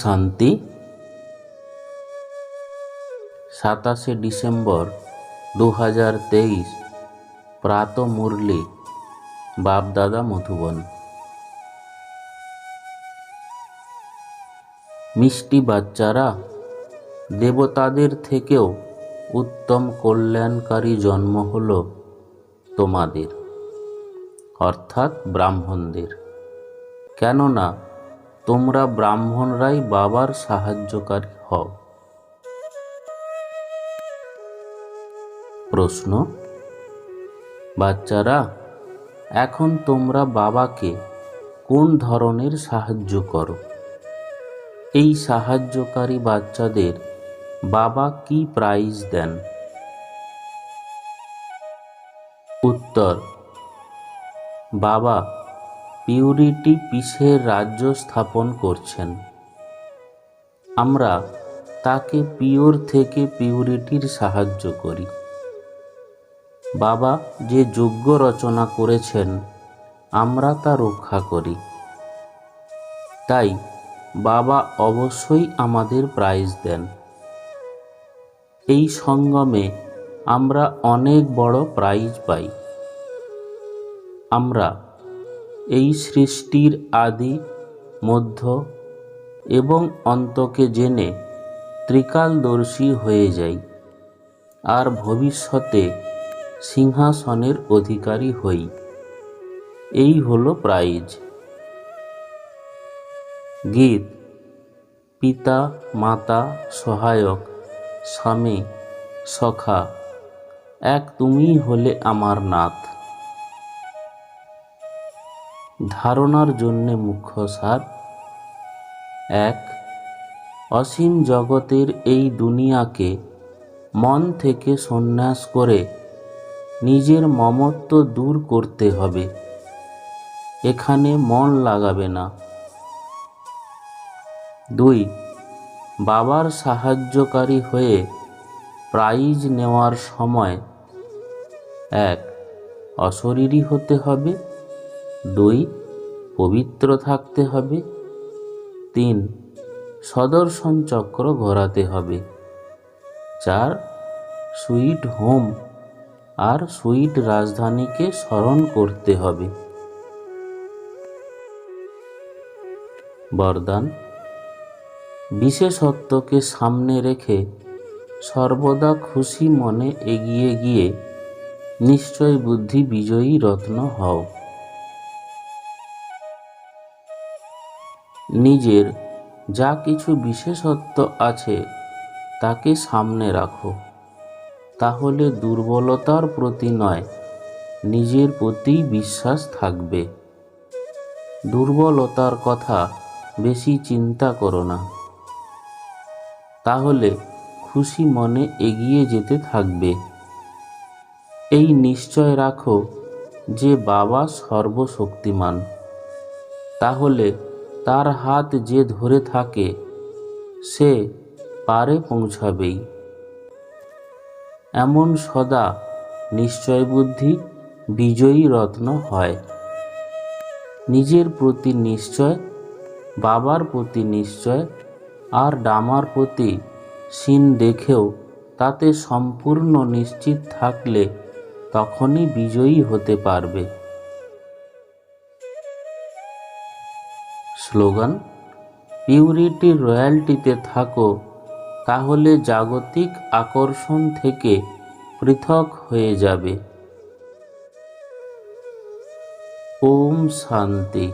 শান্তি। সাতাশে ডিসেম্বর দু হাজার তেইশ, প্রাত মুরলি, বাপদাদা মধুবন। মিষ্টি বাচ্চারা, দেবতাদের থেকেও উত্তম কল্যাণকারী জন্ম হল তোমাদের, অর্থাৎ ব্রাহ্মণদের। কেননা তোমরা ব্রাহ্মণরাই বাবার সাহায্যকারী হও। প্রশ্ন, বাচ্চারা, এখন তোমরা বাবাকে কোন ধরনের সাহায্য করো? এই সাহায্যকারী বাচ্চাদের বাবা কি প্রাইজ দেন? উত্তর, বাবা পিউরিটি পিসের রাজ্য স্থাপন করছেন। আমরা তাকে পিওর থেকে পিউরিটির সাহায্য করি। বাবা যে যজ্ঞ রচনা করেছেন, আমরা তা রক্ষা করি। তাই বাবা অবশ্যই আমাদের প্রাইজ দেন। এই সঙ্গমে আমরা অনেক বড় প্রাইজ পাই। আমরা এই সৃষ্টির আদি, মধ্য এবং অন্তকে জেনে ত্রিকালদর্শী হয়ে যাই আর ভবিষ্যতে সিংহাসনের অধিকারী হই। এই হলো প্রাইজ। গীত, পিতা, মাতা, সহায়ক, স্বামী, সখা, এক তুমিই হলে আমার নাথ। ধারণার জন্যে মুখ্য সার। এক, অসীম জগতের এই দুনিয়াকে মন থেকে সন্ন্যাস করে নিজের মমত্ব দূর করতে হবে। এখানে মন লাগাবে না। দুই, বাবার সাহায্যকারী হয়ে প্রাইজ নেওয়ার সময়, এক, অশরীরী হতে হবে। দুই, পবিত্র থাকতে হবে। তিন, সদর্শন চক্র ঘোরাতে হবে। চার, সুইট হোম আর সুইট রাজধানীকে স্মরণ করতে হবে। বরদান, বিশেষত্বকে সামনে রেখে সর্বদা খুশি মনে এগিয়ে গিয়ে নিশ্চয় বুদ্ধি বিজয়ী রত্ন হও। নিজের যা কিছু বিশেষত্ব আছে তাকে সামনে রাখো। তাহলে দুর্বলতার প্রতি নয়, নিজের প্রতি বিশ্বাস থাকবে। দুর্বলতার কথা বেশি চিন্তা করো না। তাহলে খুশি মনে এগিয়ে যেতে থাকবে। এই নিশ্চয় রাখো যে বাবা সর্বশক্তিমান। তাহলে তার হাত যে ধরে থাকে, সে পারে পৌঁছাবেই। এমন সদা নিশ্চয় বুদ্ধি বিজয়ী রত্ন হয়। নিজের প্রতি নিশ্চয়, বাবার প্রতি নিশ্চয়, আর ডামার প্রতি সিন দেখেও তাতে সম্পূর্ণ নিশ্চিত থাকলে তখনই বিজয়ী হতে পারবে। স্লোগান পিউরিটি রয়্যালটিতে থাকো তাহলে জাগতিক আকর্ষণ থেকে পৃথক হয়ে যাবে। ওম শান্তি।